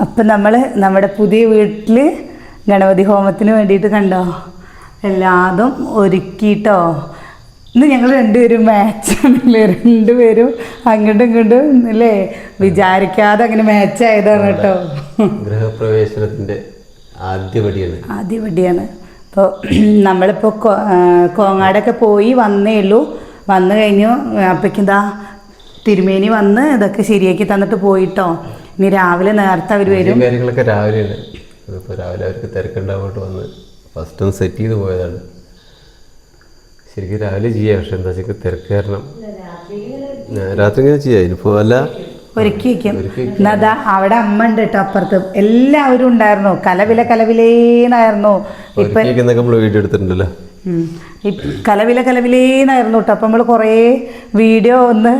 അപ്പം നമ്മൾ നമ്മുടെ പുതിയ വീട്ടിൽ ഗണപതി ഹോമത്തിന് വേണ്ടിയിട്ട് കണ്ടോ? എല്ലാതും ഒരുക്കിയിട്ടോ ഇന്ന് ഞങ്ങൾ രണ്ടുപേരും മാച്ചാണല്ലേ രണ്ടുപേരും അങ്ങോട്ടും ഇങ്ങോട്ടും അല്ലേ വിചാരിക്കാതെ അങ്ങനെ മാച്ചായതാണ് കേട്ടോ. ഗൃഹപ്രവേശനത്തിന്റെ ആദ്യപടിയാണ്. ആദ്യപടിയാണ്. ഇപ്പോൾ അപ്പോൾ നമ്മളിപ്പോൾ കോങ്ങാടൊക്കെ പോയി വന്നേ ഉള്ളൂ. വന്നു കഴിഞ്ഞു അപ്പോഴേക്കും തിരുമേനി വന്ന് ഇതൊക്കെ ശരിയാക്കി തന്നിട്ട് പോയിട്ടോ. ഇനി രാവിലെ നേരത്തെ അവർ വരും. കാര്യങ്ങളൊക്കെ രാവിലെയാണ്. അതിപ്പോൾ രാവിലെ അവർക്ക് തിരക്കുണ്ടാവോട്ട് വന്ന് ഫസ്റ്റ് ഒന്ന് സെറ്റ് ചെയ്ത് പോയതാണ്. ശരിക്കും രാവിലെ ചെയ്യാം പക്ഷെ എന്താ വെച്ചാൽ തിരക്ക് കാരണം. രാത്രി ഇങ്ങനെ ചെയ്യാം. ഇനിയിപ്പോൾ അല്ല ഒരുക്കി വയ്ക്കും എന്നതാ അവിടെ അമ്മ ഉണ്ട് കേട്ടോ അപ്പുറത്ത്. എല്ലാവരും ഉണ്ടായിരുന്നു. കലവില കലവിലേന്നായിരുന്നു. ഇപ്പം വീഡിയോ എടുത്തിട്ടുണ്ടല്ലോ. ഈ കലവില കലവിലേന്നായിരുന്നു കേട്ടോ. അപ്പം നമ്മൾ കുറേ വീഡിയോ ഒന്ന്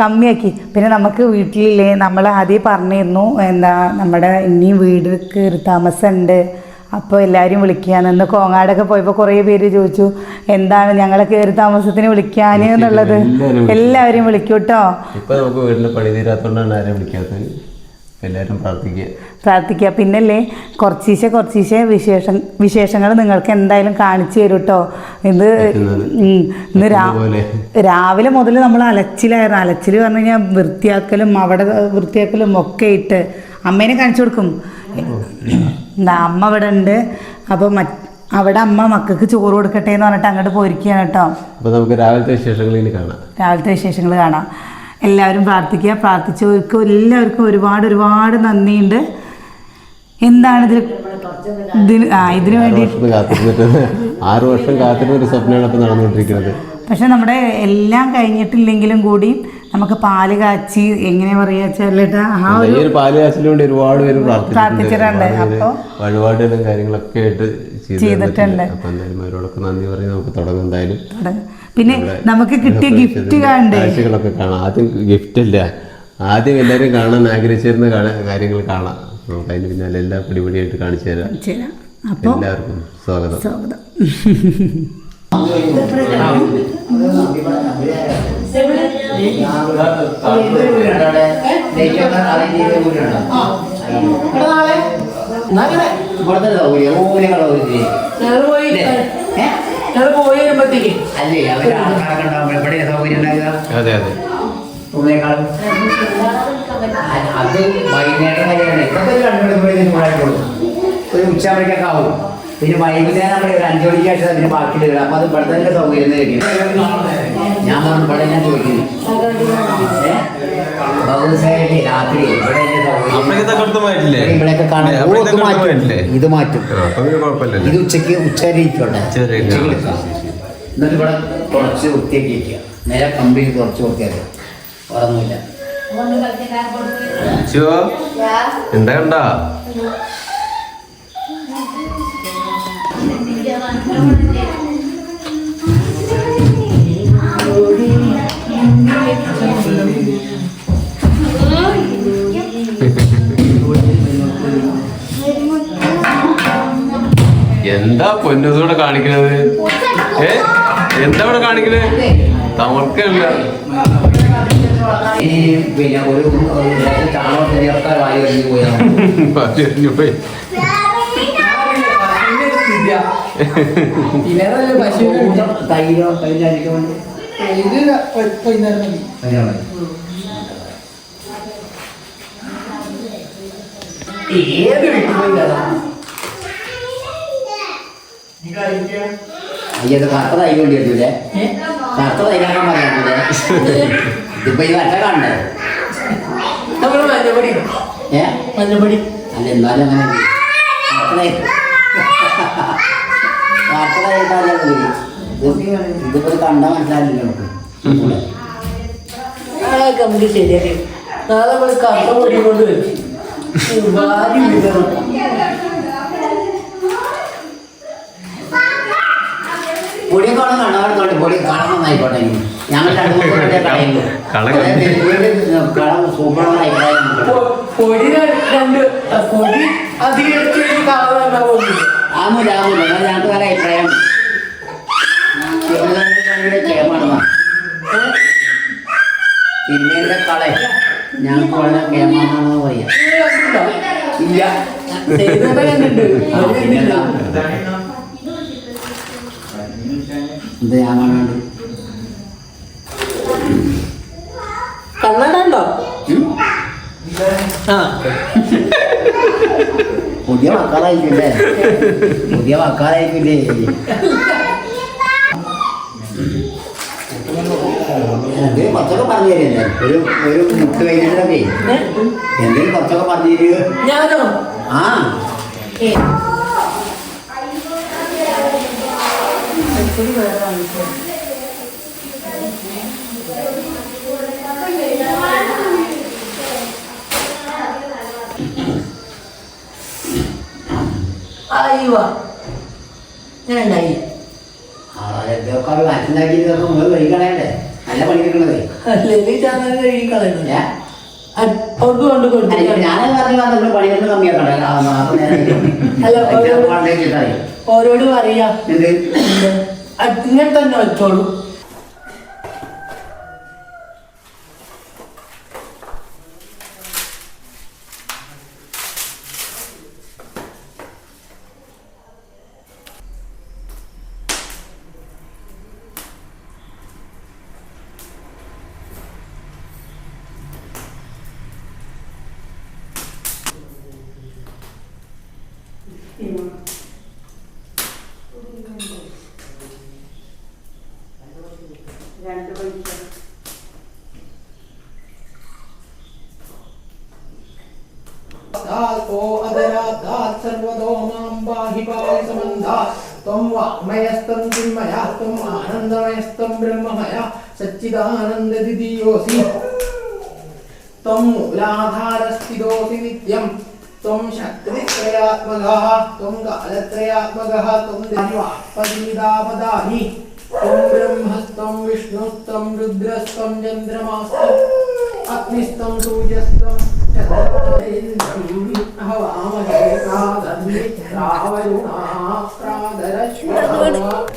കമ്മിയാക്കി. പിന്നെ നമുക്ക് വീട്ടിലില്ലേ നമ്മൾ ആദ്യം പറഞ്ഞിരുന്നു എന്താ നമ്മുടെ ഇനിയും വീട് കയറി താമസമുണ്ട് അപ്പോൾ എല്ലാവരും വിളിക്കാനെന്ന് കോങ്ങാടൊക്കെ പോയപ്പോൾ കുറേ പേര് ചോദിച്ചു എന്താണ് ഞങ്ങളെ കയറി താമസത്തിന് വിളിക്കാൻ എന്നുള്ളത്? എല്ലാവരും വിളിക്കൂട്ടോ വിളിക്കും ഇപ്പൊ നമുക്ക് വീടിന്റെ പണി തീരാത്തോണ്ടാണ് ആരും വിളിക്കാത്തത്. എല്ലാവരും പ്രാർത്ഥിക്കുക. പ്രാർത്ഥിക്കുക. പിന്നല്ലേ കുറച്ചീശെ കുറച്ചീശെ വിശേഷം വിശേഷങ്ങൾ നിങ്ങൾക്ക് എന്തായാലും കാണിച്ചു തരും കേട്ടോ ഇത്. ഇന്ന് രാവിലെ മുതൽ നമ്മൾ അലച്ചിലായിരുന്നു. അലച്ചിൽ പറഞ്ഞു കഴിഞ്ഞാൽ വൃത്തിയാക്കലും അവിടെ വൃത്തിയാക്കലും ഒക്കെ ഇട്ട് അമ്മേനെ കാണിച്ചു കൊടുക്കും. എന്താ അമ്മ ഇവിടെ ഉണ്ട്. അപ്പോൾ മറ്റ് അവിടെ അമ്മ മക്കൾക്ക് ചോറ് കൊടുക്കട്ടെ എന്ന് പറഞ്ഞിട്ട് അങ്ങോട്ട് പോയിരിക്കുകയാണ് കേട്ടോ. അപ്പോൾ നമുക്ക് രാവിലത്തെ വിശേഷങ്ങൾ കാണാം. രാവിലത്തെ വിശേഷങ്ങൾ കാണാം. എല്ലാവരും പ്രാർത്ഥിക്കുക പ്രാർത്ഥിച്ചവർക്ക് എല്ലാവർക്കും ഒരുപാട് ഒരുപാട് നന്ദിയുണ്ട് എന്താണ് ഇതിൽ ഇതിന് ആ ഇതിനു വേണ്ടി ആറ് വർഷം കാത്തിരുന്ന ഒരു സ്വപ്നമാണ് ഇപ്പൊ നടന്നുകൊണ്ടിരിക്കുന്നത് പക്ഷെ നമ്മുടെ എല്ലാം കഴിഞ്ഞിട്ടില്ലെങ്കിലും കൂടി നമുക്ക് പാൽ കാച്ചി എങ്ങനെ പറയാ ചേട്ടാ ആ ഒരു പാൽ കാച്ചിന് വേണ്ടി ഒരുപാട് പേര് പ്രാർത്ഥിച്ചിട്ടുണ്ട്. അപ്പൊ വഴിപാടുകളും കാര്യങ്ങളൊക്കെ ആയിട്ട് ചെയ്തിട്ടുണ്ട്. അപ്പോൾ അപ്പൊ എന്തായാലും അവരോടൊക്കെ നന്ദി പറഞ്ഞ് നമുക്ക് തുടങ്ങും എന്തായാലും. പിന്നെ നമുക്ക് കിട്ടിയ ഗിഫ്റ്റ് കാണണ്ടേ? കാഴ്ചകളൊക്കെ കാണാം. ആദ്യം ഗിഫ്റ്റ് ഇല്ല. ആദ്യം എല്ലാവരും കാണാൻ ആഗ്രഹിച്ചിരുന്ന കാര്യങ്ങൾ കാണാം. നമുക്ക് അതിന് പിന്നാലെ എല്ലാം പിടിപിടിയായിട്ട് കാണിച്ചു തരാം. അപ്പോൾ എല്ലാവർക്കും സ്വാഗതം. സ്വാഗതം. ഇവിടുത്തെ സൗകര്യം സൗകര്യങ്ങളോ പോയി ഞങ്ങൾ പോയി വരുമ്പത്തേക്ക്. അല്ലേ? അവർ ആൾക്കാരൊക്കെ ഉണ്ടാവുമ്പോൾ ഇവിടെ സൗകര്യം ഉണ്ടാകുക അതെ അതെ. റൂമിനേക്കാളും അത് വൈകുന്നേരം കാര്യമാണ്. ഇതൊക്കെ ഒരു രണ്ടു മണിക്കൂർ ഒരു ഉച്ചയാകുമ്പോഴേക്കൊക്കെ ആവും. പിന്നെ വൈകുന്നേരം നമ്മൾ ഒരു അഞ്ചു മണിക്ക് ശേഷം അതിന് ബാക്കി ഇടുക അപ്പൊ അത് ഇവിടെ തന്നെ സൗകര്യം ഞാൻ പറഞ്ഞു ഇവിടെ ഞാൻ ചോദിക്കുന്നു ബഹുസായിട്ട് രാത്രി ഇവിടെ എന്റെ സൗകര്യം അപ്പോഴേക്കും തകർത്തുമായിട്ടില്ലേ ഇവിടെയൊക്കെ കാണാൻ ഇത് മാറ്റും. ഇത് ഉച്ചയ്ക്ക് എടുക്കാം. എന്നിട്ട് ഇവിടെ കുറച്ച് വൃത്തിയാക്കിയിരിക്കുക നേരെ കമ്പി കുറച്ച് വൃത്തിയാക്കുക വേറൊന്നുമില്ല. ശിവ എന്താ കണ്ടാ? എന്താ പൊന്നൂടെ കാണിക്കണത്? ഏ? എന്താ ഇവിടെ കാണിക്കണത് തമർക്കല്ല പിന്നെ ഒരു ചാണകം പോയാൽ തൈരോ തൈരായിരിക്കും. ഏത് വീട്ടിൽ പോയി. അയ്യത് കറുത്ത തൈ കൊണ്ടിരുന്നില്ലേ വരൂലേ? കറുത്ത തൈരാക്കാൻ പറയാറില്ലേ ഇതിപ്പോ ഈ വട്ട കാണണ്ടേ? നമ്മൾ മഞ്ഞപ്പൊടി. ഏ? മഞ്ഞപ്പൊടി. അല്ല എന്നാലും അങ്ങനെ ഇതിപ്പോ കണ്ടാ നമുക്ക്. ശരിയാക്കി. നാളെ നമ്മൾ കറുത്ത പൊടി കൊണ്ട് വരും. ഭാര്യ വിതരണം പൊടിയൊക്കെ വേണം പൊടി കളം നന്നായിക്കോട്ടെ ഇനി. ഞങ്ങൾ രണ്ട് മൂന്ന് പൊടിയെ കളയുള്ളൂ കളം അഭിപ്രായം പൊടി രണ്ട് പൊടി അധികം എടുത്ത് കഴിഞ്ഞ് കളറാക്കാൻ പോകുന്നു ആമൂല ആമൂല എന്നാൽ ഞങ്ങൾക്ക് നല്ല അഭിപ്രായം തിരുമേന്റെ കള. ഞങ്ങൾക്ക് വളരെ കേമാണെന്ന് പറയാം. ഇല്ല. ഇല്ല സേതുവേട്ടൻ കണ്ടിട്ടുണ്ട് അവർ പിന്നെന്താ? കണ്ടിട്ടുണ്ട് എന്താ ഞാൻ കാണാണ്ട് ഉണ്ടോ ആ. പുതിയ മക്കളായിരിക്കില്ലേ? പുതിയ മക്കളായിരിക്കില്ലേ? എന്തെങ്കിലും കുറച്ചൊക്കെ പറഞ്ഞു തരുന്നേ ഒരു ഒരു മുട്ട് കഴിഞ്ഞിട്ടൊക്കെ? എന്തെങ്കിലും കുറച്ചൊക്കെ പറഞ്ഞു തരൂ ഞാനോ വേറെ ഏ അയ്യോ ഞാൻ ഉണ്ടായി ഇതൊക്കെ ഒരു മനസ്സിലാക്കി നിങ്ങൾ കഴിക്കണേ നല്ല പണി എടുക്കണത് അല്ലെങ്കിൽ ചാനൽ കഴുകി കളയുന്നു കൊണ്ട് കൊടുത്തില്ല ഞാനത് പറഞ്ഞു നമ്മൾ അല്ല, പണ്ടേ ഓരോട് പറയാ എന്ത് അത് ഇങ്ങനെ തന്നെ വെച്ചോളൂ त्वं वाङ्मयस्तं चिन्मयास्त्वम् आनन्दमयस्तं ब्रह्ममया, सच्चिदानन्ददिदीयोऽसि। त्वं मूलाधारस्थितोऽसि नित्यं, त्वं शक्तित्रयात्मकः त्वं कालत्रयात्मकः, त्वं देवापदीदापदानि त्वं ब्रह्मस्त्वं विष्णुस्त्वं रुद्रस्त्वं चन्द्रमास्त्वम् अग्निस्तं सूर्यस्तं चन्द्रमेन्द्रम् हवामहे प्रादन्वित्रावरुणा प्रादरश्वः ആണ്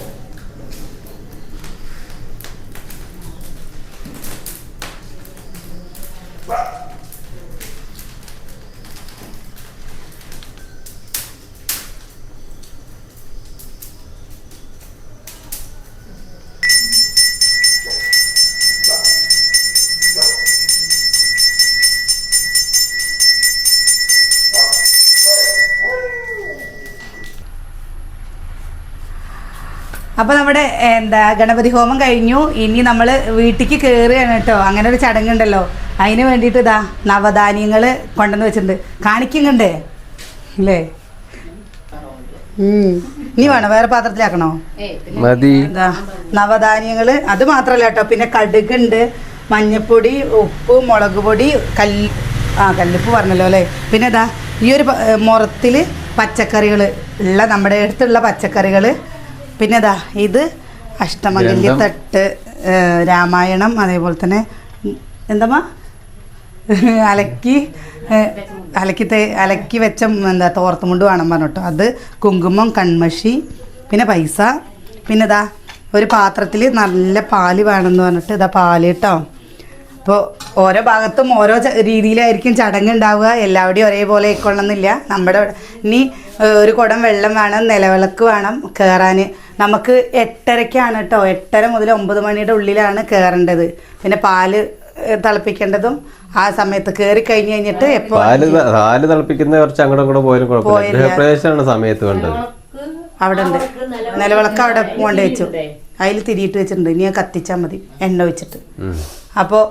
അപ്പോൾ നമ്മുടെ എന്താ ഗണപതി ഹോമം കഴിഞ്ഞു. ഇനി നമ്മൾ വീട്ടിലേക്ക് കേറുകയാണ് കേട്ടോ. അങ്ങനെ ഒരു ചടങ്ങുണ്ടല്ലോ. അതിന് വേണ്ടിയിട്ട് ഇതാ നവധാന്യങ്ങൾ കൊണ്ടുവന്ന് വെച്ചിട്ടുണ്ട്. കാണിക്കുന്നുണ്ടേ. അല്ലേ? നീ ഇനി വേണോ? വേറെ പാത്രത്തിലാക്കണോ? മതി. നവധാന്യങ്ങൾ അത് മാത്രമല്ല കേട്ടോ. പിന്നെ കടുകുണ്ട് മഞ്ഞപ്പൊടി ഉപ്പ് മുളക് പൊടി കല്ല് ആ കല്ലുപ്പ് പറഞ്ഞല്ലോ അല്ലേ? പിന്നെ ഇതാ ഈ ഒരു മുറത്തിൽ പച്ചക്കറികൾ ഉള്ള നമ്മുടെ അടുത്തുള്ള പച്ചക്കറികൾ പിന്നെ ഇതാ ഇത് അഷ്ടമംഗല്യ തട്ട് രാമായണം അതേപോലെ തന്നെ ഉം, എന്താ അലക്കി അലക്കി തേ അലക്കി വെച്ച എന്താ തോർത്തുമുണ്ട് വേണം പറഞ്ഞിട്ടോ. അത് കുങ്കുമം കൺമഷി പിന്നെ പൈസ. പിന്നെ ഇതാ ഒരു പാത്രത്തിൽ നല്ല പാൽ വേണമെന്ന് പറഞ്ഞിട്ട് ഇതാ പാൽ കേട്ടോ അപ്പോൾ ഓരോ ഭാഗത്തും ഓരോ രീതിയിലായിരിക്കും ചടങ്ങ് ഉണ്ടാവുക. എല്ലാവരുടെയും ഒരേപോലെ ആയിക്കൊള്ളണമെന്നില്ല. നമ്മുടെ ഇനി ഒരു കുടം വെള്ളം വേണം നിലവിളക്ക് വേണം കയറാൻ നമുക്ക് എട്ടരയ്ക്കാണ് കേട്ടോ എട്ടര മുതൽ ഒമ്പത് മണിയുടെ ഉള്ളിലാണ് കയറേണ്ടത് പിന്നെ പാൽ തിളപ്പിക്കേണ്ടതും ആ സമയത്ത് കയറി കഴിഞ്ഞ് കഴിഞ്ഞിട്ട് എപ്പോൾ പാൽ തിളപ്പിക്കുന്ന കുറച്ച് അങ്ങോട്ടും കൂടെ പോയാലും കുഴപ്പമില്ല. സമയത്ത് വേണ്ടത്. അവിടെ ഉണ്ട് നിലവിളക്ക് അവിടെ കൊണ്ട് വെച്ചു അതിൽ തിരിയിട്ട് വെച്ചിട്ടുണ്ട്. ഇനി കത്തിച്ചാൽ മതി. എണ്ണ ഒഴിച്ചിട്ട്. ഉം. അപ്പോൾ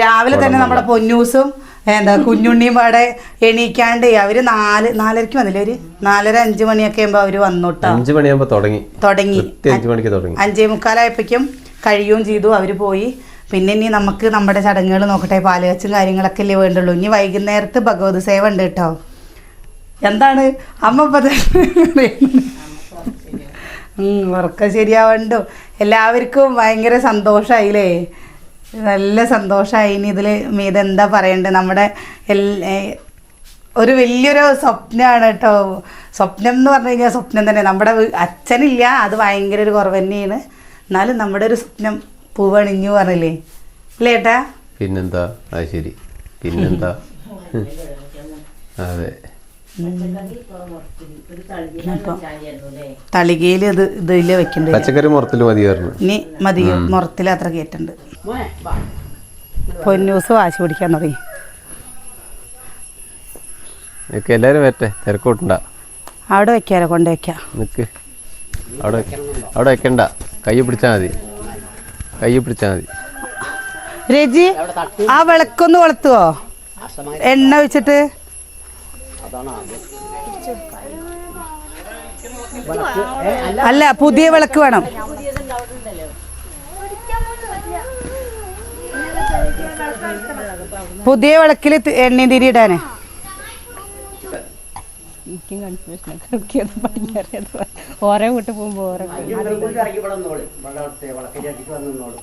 രാവിലെ തന്നെ നമ്മുടെ പൊന്നൂസും എന്താ കുഞ്ഞുണ്ണിയും പാടെ എണീക്കാണ്ട് അവർ നാല് നാലരയ്ക്ക് വന്നില്ലേ അവർ? നാലര അഞ്ചു മണിയൊക്കെ ആകുമ്പോ അവർ വന്നു കേട്ടോ അഞ്ചു മണിയാകുമ്പോ തുടങ്ങി. തുടങ്ങി. അഞ്ചു മണിക്ക് തുടങ്ങി. അഞ്ചേ മുക്കാലായപ്പോഴേക്കും കഴിയുകയും ചെയ്തു അവർ പോയി. പിന്നെ ഇനി നമുക്ക് നമ്മുടെ ചടങ്ങുകൾ നോക്കട്ടെ പാലുകച്ചും കാര്യങ്ങളൊക്കെ അല്ലേ വേണ്ടുള്ളൂ. ഇനി വൈകുന്നേരത്ത് ഭഗവത് സേവ ഉണ്ട് കേട്ടോ. എന്താണ്? അമ്മ ഉറക്കം ശരിയാവണ്ടോ? എല്ലാവർക്കും ഭയങ്കര സന്തോഷമായില്ലേ നല്ല സന്തോഷമായി ഇനി ഇതിൽ മീത് എന്താ പറയണ്ടത് നമ്മുടെ ഒരു വലിയൊരു സ്വപ്നമാണ് കേട്ടോ. സ്വപ്നം എന്ന് പറഞ്ഞു കഴിഞ്ഞാൽ സ്വപ്നം തന്നെ. നമ്മുടെ അച്ഛനില്ല. അത് ഭയങ്കര ഒരു കുറവ് തന്നെയാണ്. എന്നാലും നമ്മുടെ ഒരു സ്വപ്നം പൂവണിഞ്ഞു പറഞ്ഞില്ലേ? അല്ലേ ഏട്ടാ? പിന്നെന്താ? അത് ശരി. പിന്നെന്താ? അതെ. തളികയിൽ ഇത് ഇതിൽ വെക്കണ്ടേ? പച്ചക്കറി മുറത്തിൽ മതിയായിരുന്നു. ഇനി മതി മുറത്തിൽ അത്ര കയറ്റുണ്ട് പൊന്നൂസ് വാശി പിടിക്കാൻ തുടങ്ങി. എല്ലാരും എല്ലാവരും വരട്ടെ തിരക്കൂട്ടണ്ട. അവിടെ വെക്കാലോ കൊണ്ട് വെക്കാം. നിക്ക്. അവിടെ അവിടെ വെക്കണ്ട. കൈ പിടിച്ചാ മതി. കൈ പിടിച്ചാ മതി. രജി ആ വിളക്കൊന്ന് കൊളുത്തുവോ എണ്ണ വെച്ചിട്ട് അല്ല പുതിയ വിളക്ക് വേണം. പുതിയ വിളക്കിൽ എണ്ണയും തിരി ഇടാനേ. എനിക്കും കൺഫ്യൂഷൻ പഠിക്കാറിയത് ഓരോ വീട്ടിൽ പോകുമ്പോൾ ഓരോ വെള്ളം എടുത്ത് വിളക്കിന്റെ അടുത്ത് വന്ന് നിന്നോളി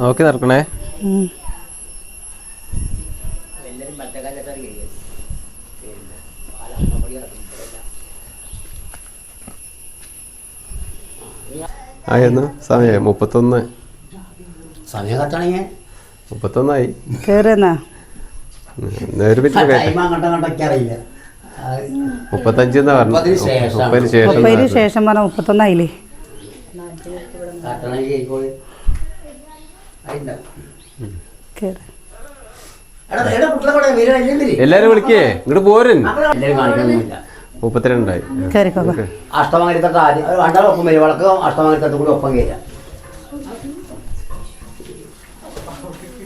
നോക്കി നടക്കണേ. ആയിരുന്നു സമയം മുപ്പത്തൊന്ന്. സമയം കത്താണെങ്കിൽ മുപ്പത്തൊന്നായി. മുപ്പത്തഞ്ചെന്നാ മുപ്പത്തഞ്ച് പറഞ്ഞു മുപ്പതിന് ശേഷം പറഞ്ഞ മുപ്പത്തൊന്നായില്ലേ? വീട് കഴിഞ്ഞില്ലേ എല്ലാരും വിളിക്കേ. ഇങ്ങോട്ട് പോരൻ മുപ്പത്തിരണ്ടായി. കേറിക്കോ അഷ്ടമംഗലത്തൊട്ട് ആദ്യം. രണ്ടാളും ഒപ്പം വരും. വളക്ക് അഷ്ടമംഗലത്തൊട്ട് കൂടി ഒപ്പം കയറാം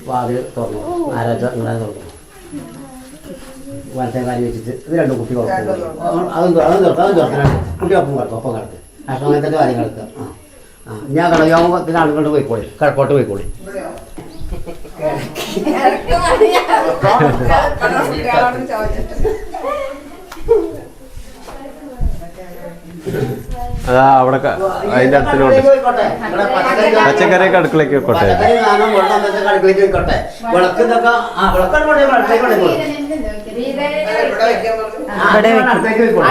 വാതിൽ തുറന്നു. ആരാച്ച നിങ്ങളെ തുറന്നു. വലത്തെ കാലി വെച്ചിട്ട് ഇത് രണ്ടും കുട്ടി കിടക്കും. അതും അതും തുറക്കാം അതും തുറക്കണം കുട്ടി ഒപ്പം കിടക്കും ഒപ്പം കിടക്കും. അഷ്ടമംഗലത്തെ കാര്യം കിടക്കുക ആ ആ. ഞാൻ കടയോഗത്തിന് ആളുകളുടെ പോയിക്കോളി. കിഴക്കോട്ട് പോയിക്കോളി. അതാ അവിടെ അതിന്റെ. ഇവിടെ പച്ചക്കറി പച്ചക്കറിയൊക്കെ അടുക്കളയ്ക്ക് വെക്കോട്ടെ ഇവിടെ വെക്കും.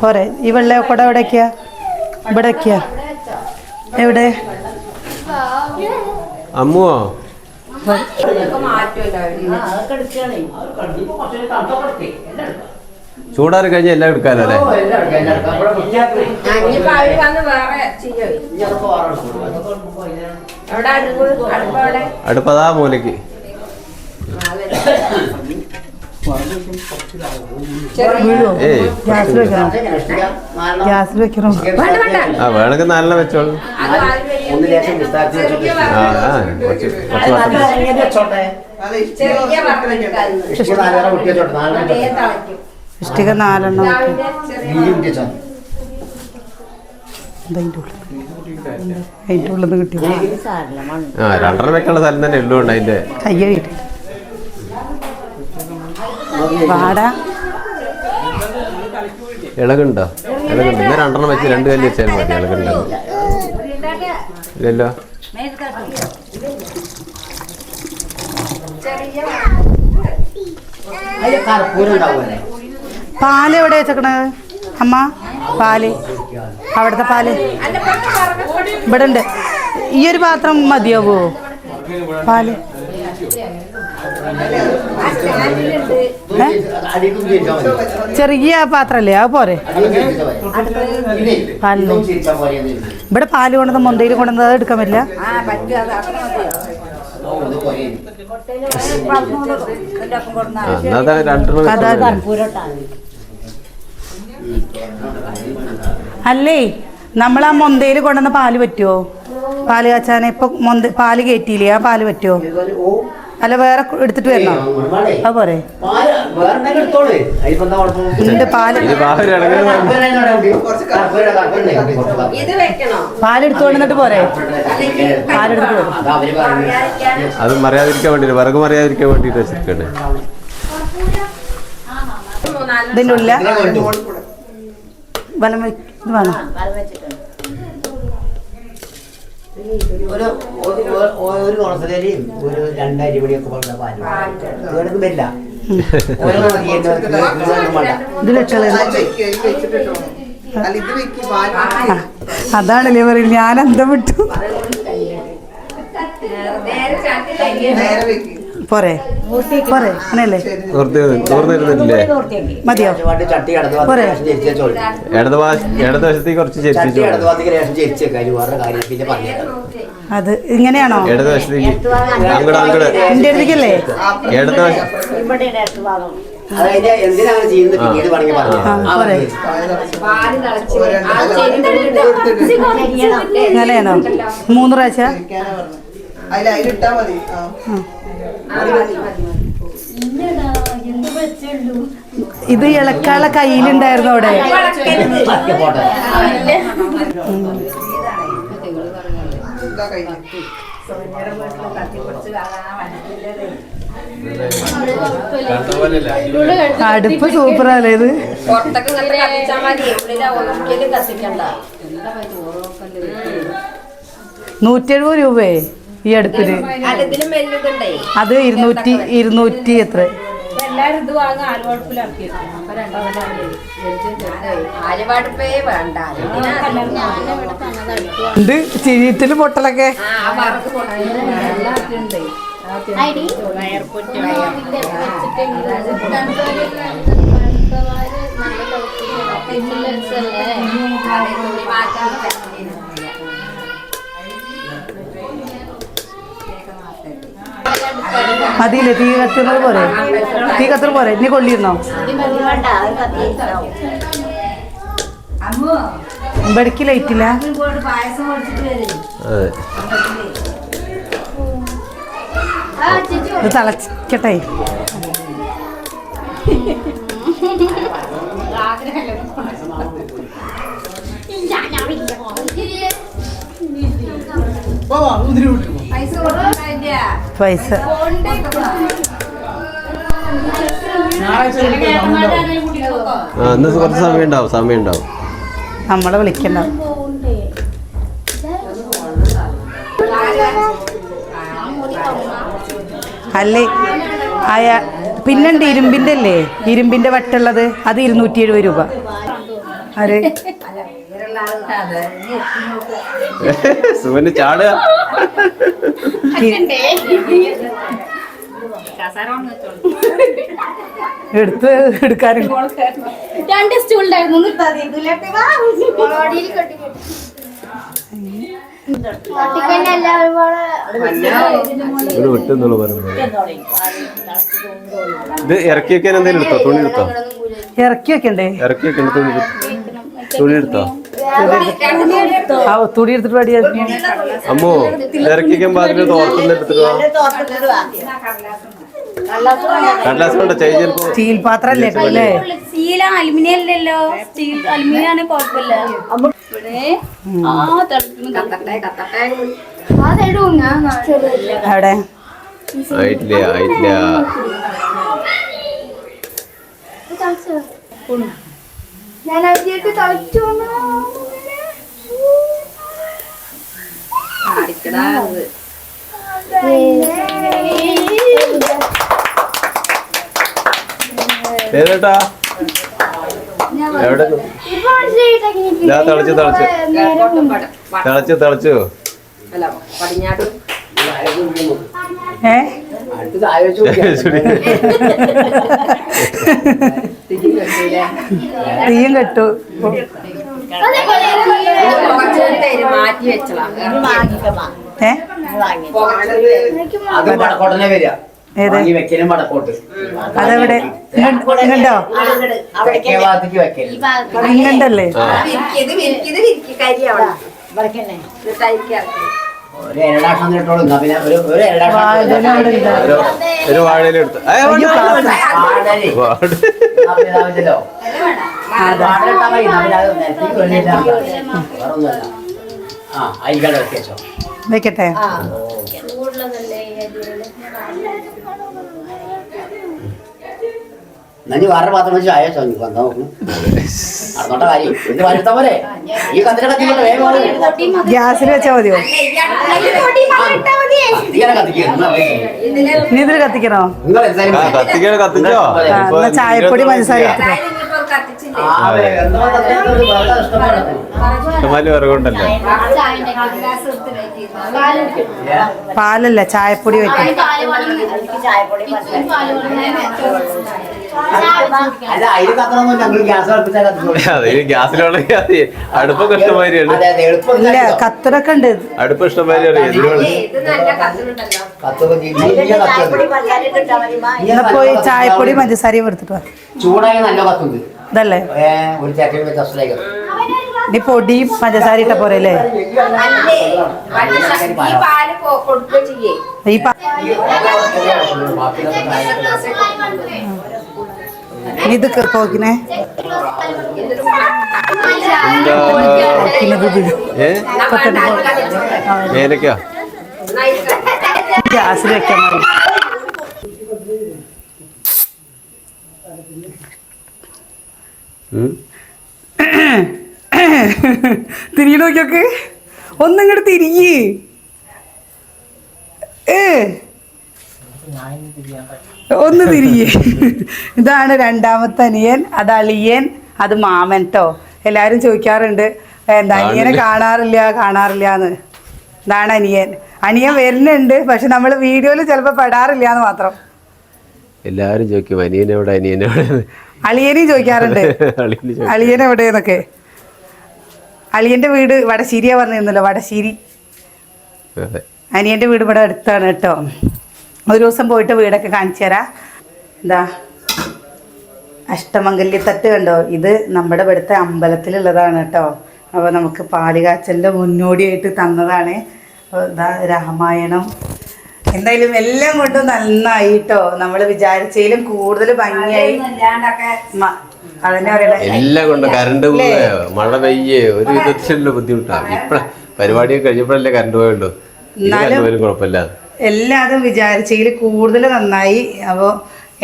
പോരെ ഈ വെള്ള കൂടെ എവിടെ ഇവിടേക്കാ എവിടെ അമ്മുവോ എടുക്കാനല്ലേ ചൂടാറി കഴിഞ്ഞാൽ എല്ലാം എടുക്കാലോ അല്ലേ ഓ, എല്ലാം എടുക്കാം, എല്ലാം എടുക്കാം. ഇവിടെ വൃത്തിയാക്കി. വന്ന് വേറെ ചെയ്യോ ഇനി അതൊക്കെ വേറെ എടുക്കും. അതൊക്കെ എടുക്കുമ്പോ ഇതിന് എവിടെ അടുപ്പ് അടുപ്പ് അവിടെ അടുപ്പതാ മൂലയ്ക്ക് ഗ്യാസിൽ വെക്കണം ആ വേണമെങ്കിൽ നല്ല വെച്ചോളൂ. ഇഷ്ടിക നാലെണ്ണം. അതിന്റെ ഉള്ളിൽ. അതിന്റെ ഉള്ളിൽ നിന്ന് കിട്ടിയോ ആ രണ്ടെണ്ണം വെക്കാനുള്ള സ്ഥലം തന്നെ ഉള്ളൂ അതിന്റെ കയ്യ കിട്ടി. വാടാ. ഇളകുണ്ടോ? ഇളകുണ്ട്. ഇന്ന് രണ്ടെണ്ണം വെച്ച് രണ്ട് കല്ല് വെച്ചാൽ മതി. ഇളകുണ്ടോ? ഇല്ലല്ലോ? പാൽ എവിടെ വെച്ചേക്കണ്? അമ്മ പാൽ. അവിടുത്തെ പാൽ. ഇവിടെ ഉണ്ട് ഈ ഒരു പാത്രം മതിയാവോ? പാൽ. ചെറിയ പാത്രല്ലേ? ആ പോരെ. എന്ന്. ഇവിടെ പാൽ കൊണ്ടത് മൊന്തയിൽ കൊണ്ടത് അത് എടുക്കാൻ പറ്റില്ല. അല്ലേ? നമ്മൾ ആ മൊന്തയിൽ കൊണ്ടുവന്ന പാൽ പറ്റുമോ പാൽ കാച്ചാൻ ഇപ്പൊ മൊന്ത പാൽ കയറ്റിയില്ലേ ആ പാൽ പറ്റുമോ അല്ല വേറെ എടുത്തിട്ട് വരണോ. അത് പോരെ പാൽ വേറെ എന്തെങ്കിലും എടുത്തോളൂ. അതിലിപ്പോ എന്താ കുഴപ്പം? ഉണ്ട് പാൽ ഇനി ബാഹുര് ഇളകുന്നത് കർപ്പൂരം അതിനോട് ഉണ്ട്. കർപ്പൂരം, കർപ്പൂരം ഉണ്ട്. കുറച്ച് കർപ്പൂരം. ഇത് വെക്കണോ പാൽ എടുത്തു കൊണ്ടുവന്നിട്ട് പോരെ അതാ മറിയാതിരിക്കാൻ വേണ്ടിട്ട് വിറക് മറിയാതിരിക്കാൻ വേണ്ടിട്ട് വെച്ചിരിക്കണേ മൂന്നാൽ ഇതിന്റെ ഉള്ളിൽ. വലം ഇത് വേണം ഒരു ഒരു- ഒരു- ഒരു തുളസിലരിയും ഒരു രണ്ട് അരിപൊടിയൊക്കെ പോലുള്ള പാലും ഇവിടൊന്നും വരില്ല ഓരോ മതി, എന്നെ ഇതൊന്നും വേണ്ട. ഒരു വെക്ക്, ഇത് വെച്ചിട്ടിട്ടോ. അല്ല ഇത് വെക്ക് പാൽ അതാണല്ലേ പറയുന്നത് ഞാൻ എന്താ വിട്ടു? നേരെ വെക്ക്. പോരെ? പോരെ അങ്ങനെയല്ലേ? തോർന്നിരുന്നില്ലേ മതിയോ? പോരെ? ഇടതുവശത്തേക്ക് കുറച്ച് ചെരിച്ചു അത് ഇങ്ങനെയാണോ? ഇടതുവശത്തേക്ക് എന്റെ അടുത്തേക്കല്ലേ? ഇടതുവശം ഇങ്ങനെയാണോ? മൂന്ന് പ്രാവശ്യം? അതിലിട്ടാ മതി. ഇത് ഇളക്കാളെ കയ്യിലുണ്ടായിരുന്നു അവിടെ. അടുപ്പ് സൂപ്പറല്ലേ ഇത്? പുറത്തൊക്കെ നൂറ്റി എഴുപത് രൂപയെ ഈ അല്ല വലുതുണ്ടേ. അത് ഇരുന്നൂറ്റി ഇരുന്നൂറ്റി എത്ര? എല്ലാരും ഇത് വാങ്ങാൻ ചിരിയത്തിൽ പൊട്ടലൊക്കെ? ആ ആ മതിയില്ലേ തീ കത്തുന്നത് പോരെ? തീ കത്തുന്നത് പോരെ? ഇനി കൊള്ളിയിരുന്നോ? ഇവിടേക്ക് ലൈറ്റില്ല തിളച്ചിക്കട്ടെ. കുടിച്ചിട്ട് വരും പൈസ. ആ ഇന്ന് കുറച്ച് സമയം ഉണ്ടാവും സമയം ഉണ്ടാവും നമ്മളെ വിളിക്കണ്ട. അല്ലേ? അയാ പിന്നുണ്ട് ഇരുമ്പിന്റെ അല്ലേ? ഇരുമ്പിന്റെ വട്ടുള്ളത് അത് ഇരുന്നൂറ്റി എഴുപത് രൂപ. ആര്? സുവന് ചാടുക. എടുത്ത് എടുക്കാനും. രണ്ട് സ്റ്റൂൾ ഉണ്ടായിരുന്നു ഇത് ഇറക്കി വെക്കാൻ എന്തെങ്കിലും എടുത്തോ? തുണി എടുത്തോ? ഇറക്കി വെക്കണ്ടേ ഇറക്കി വെക്കണ്ട തുണി എടുത്തോ? തുണി എടുത്തോ? ആ തുണി എടുത്തിട്ട് പടിയാക്കി അമ്മോ ഇറക്കിക്കാൻ പാടില്ല തോർത്തുന്ന എടുത്തിട്ട് വാ. കടലാസ് കൊണ്ട് സ്റ്റീൽ പാത്രം അല്ലേ? സ്റ്റീൽ അലുമിനിയം അല്ലല്ലോ സ്റ്റീൽ അലുമിനിയം ആണെങ്കിൽ കുഴപ്പമില്ല അവിടെ ആയിട്ടില്ല ആയിട്ടില്ല. ഞാൻ അതിലേക്ക് തളിച്ചു. ഏതേട്ടാ? എവിടെ? തിളച്ച് തിളച്ച്. തിളച്ച് തിളച്ചു. ഏ? അടുത്തത് ആലോചിച്ചു തീയും കെട്ടു മാറ്റി വെച്ചളാ ഏ അത് വടക്കോട്ടനെ വരിക ഏത്? വാങ്ങി വെക്കലും വടക്കോട്ട് അതെവിടെ ഇങ്ങണ്ടോ ഇങ്ങണ്ടല്ലേ ഒരു എരടാക്ഷം ഇട്ടോളൂ എന്നാ പിന്നെ ഒരു ഒരു എരടാക്ഷം വാഴയില ഒരു ഒരു വാഴയില എടുത്ത് ഏ, വേണ്ട, അയ്യോ, വേണ്ട, വേണ്ട. വാഴയില. വാഴ. എന്നാ പിന്നെ ഇതാവില്ലല്ലോ. വാഴ ഇട്ടാ മതി, എന്നാ പിന്നെ അത് നിലത്തേക്ക് വീണില്ല. വേറൊന്നുമല്ല. ആ വെച്ചോ വെക്കട്ടെ നഞ്ഞ് വേറെ പാത്രം വെച്ച് ആയോ ചോഞ്ഞു വന്നാ നടന്നോട്ടെ കാര്യം. എന്ത് വരുത്താ പോലെ ഈ കത്തിരി കത്തിക്കൊണ്ട് വേഗം. ഗ്യാസിൽ വെച്ചാ മതിയോ? ഇതിൽ കത്തിക്കണോ? എന്നാ ചായപ്പൊടി വിറകുണ്ടല്ലോ. വെച്ചിരുന്നു പാലല്ല ചായപ്പൊടി വെക്കണം അല്ല അതിൽ കത്തണമെന്ന് ഞങ്ങൾ ഗ്യാസ് അതെ ഈ അടുപ്പ് എളുപ്പം ഇല്ല. കത്തറൊക്കെ ഉണ്ട്. അടുപ്പ് എന്നാ പോയി ചായപ്പൊടി പഞ്ചസാരയും എടുത്തിട്ട് വാ. ചൂടായി നല്ല കത്തുണ്ട്. ഇതല്ലേ? ഒരു ഇനി പൊടിയും പഞ്ചസാര ഇട്ട പോരെ അല്ലേ? ഈ എന്താ? ഏ? മേലക്കാ ഗ്യാസിൽ വെക്കാൻ മതി. തിരിഞ്ഞു നോക്കിയൊക്കെ. ഒന്നിങ്ങോട്ട് തിരിയ്. ഏ? ഒന്ന് തിരിയേ. ഇതാണ് രണ്ടാമത്തെ അനിയൻ. അത് അളിയൻ അത് മാമൻ ട്ടോ. എല്ലാരും ചോദിക്കാറുണ്ട് എന്താ അനിയനെ കാണാറില്ല കാണാറില്ല എന്ന് ഇതാണ് അനിയൻ. അനിയൻ വരുന്നുണ്ട് പക്ഷെ നമ്മൾ വീഡിയോയിൽ ചിലപ്പോൾ പെടാറില്ല എന്ന് മാത്രം. എല്ലാരും ചോദിക്കും അനിയനെവിടെ അനിയനെവിടെ അളിയനെയും ചോദിക്കാറുണ്ട്. അളിയൻ എവിടെയെന്നൊക്കെ അളിയന്റെ വീട് വടശ്ശേരിയാ പറഞ്ഞിരുന്നല്ലോ വടശ്ശേരി. അനിയന്റെ വീട് ഇവിടെ അടുത്താണ് കേട്ടോ ഒരു ദിവസം പോയിട്ട് വീടൊക്കെ കാണിച്ചു തരാം. എന്താ അഷ്ടമംഗല്യത്തട്ട് കണ്ടോ? ഇത് നമ്മുടെ ഇവിടുത്തെ അമ്പലത്തിലുള്ളതാണ് കേട്ടോ. അപ്പോൾ നമുക്ക് പാലികാച്ചന്റെ മുന്നോടിയായിട്ട് തന്നതാണ്. ഇതാ രാമായണം. എന്തായാലും എല്ലാം കൊണ്ടും നന്നായി കേട്ടോ. നമ്മൾ വിചാരിച്ചതിലും കൂടുതൽ ഭംഗിയായി. എല്ലാം കൊണ്ട് കറണ്ട് മഴ പെയ്യേ. ഒരു വിധത്തിലുള്ള ബുദ്ധിമുട്ടാണ് ഇപ്പഴ. പരിപാടിയൊക്കെ കഴിഞ്ഞപ്പോഴല്ലേ കറണ്ട് പോയുള്ളൂ. എന്നാലും കുഴപ്പമില്ല. എല്ലാതും വിചാരിച്ചതിൽ കൂടുതൽ നന്നായി. അപ്പോൾ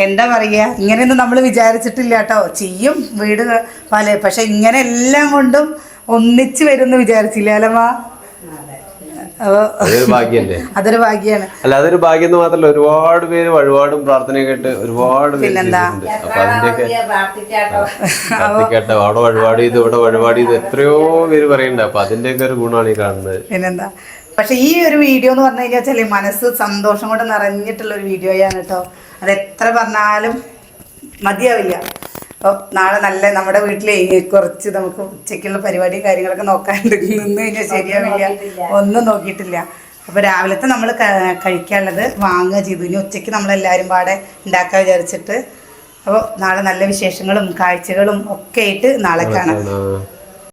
എന്താ പറയുക ഇങ്ങനെയൊന്നും നമ്മൾ വിചാരിച്ചിട്ടില്ല കേട്ടോ. ചെയ്യും വീട് പല പക്ഷെ ഇങ്ങനെ എല്ലാം കൊണ്ടും ഒന്നിച്ച് വരുമെന്ന് വിചാരിച്ചില്ല അല്ലമ്മ അതൊരു ഭാഗ്യാണ്. അല്ല അതൊരു ഭാഗ്യം എന്ന് മാത്രമല്ല ഒരുപാട് പേര് വഴിപാടും പ്രാർത്ഥനയൊക്കെ കേട്ട് ഒരുപാട് പേര് പിന്നെന്താ? അപ്പൊ അതിന്റെയൊക്കെ അവിടെ വഴിപാട് ചെയ്ത് ഇവിടെ വഴിപാട് ചെയ്ത് എത്രയോ പേര് പറയുന്നുണ്ട്. അപ്പൊ അതിന്റെയൊക്കെ ഒരു ഗുണമാണ് ഈ കാണുന്നത്. പിന്നെന്താ? പക്ഷെ ഈ ഒരു വീഡിയോ എന്ന് പറഞ്ഞു കഴിഞ്ഞാൽ വെച്ചാൽ മനസ്സ് സന്തോഷം കൊണ്ട് നിറഞ്ഞിട്ടുള്ള ഒരു വീഡിയോയാണ് കേട്ടോ. അത് എത്ര പറഞ്ഞാലും മതിയാവില്ല. അപ്പോൾ നാളെ നല്ല നമ്മുടെ വീട്ടിലെ കുറച്ച് നമുക്ക് ഉച്ചയ്ക്കുള്ള പരിപാടിയും കാര്യങ്ങളൊക്കെ നോക്കാണ്ട് നിന്ന് കഴിഞ്ഞാൽ ശരിയാവില്ല. ഒന്നും നോക്കിയിട്ടില്ല. അപ്പോൾ രാവിലത്തെ നമ്മൾ കഴിക്കാനുള്ളത് വാങ്ങുക ചെയ്തു. ഇനി ഉച്ചയ്ക്ക് നമ്മളെല്ലാവരും പാടെ ഉണ്ടാക്കാൻ വിചാരിച്ചിട്ട്. അപ്പോൾ നാളെ നല്ല വിശേഷങ്ങളും കാഴ്ചകളും ഒക്കെ ആയിട്ട് നാളെ കാണാം.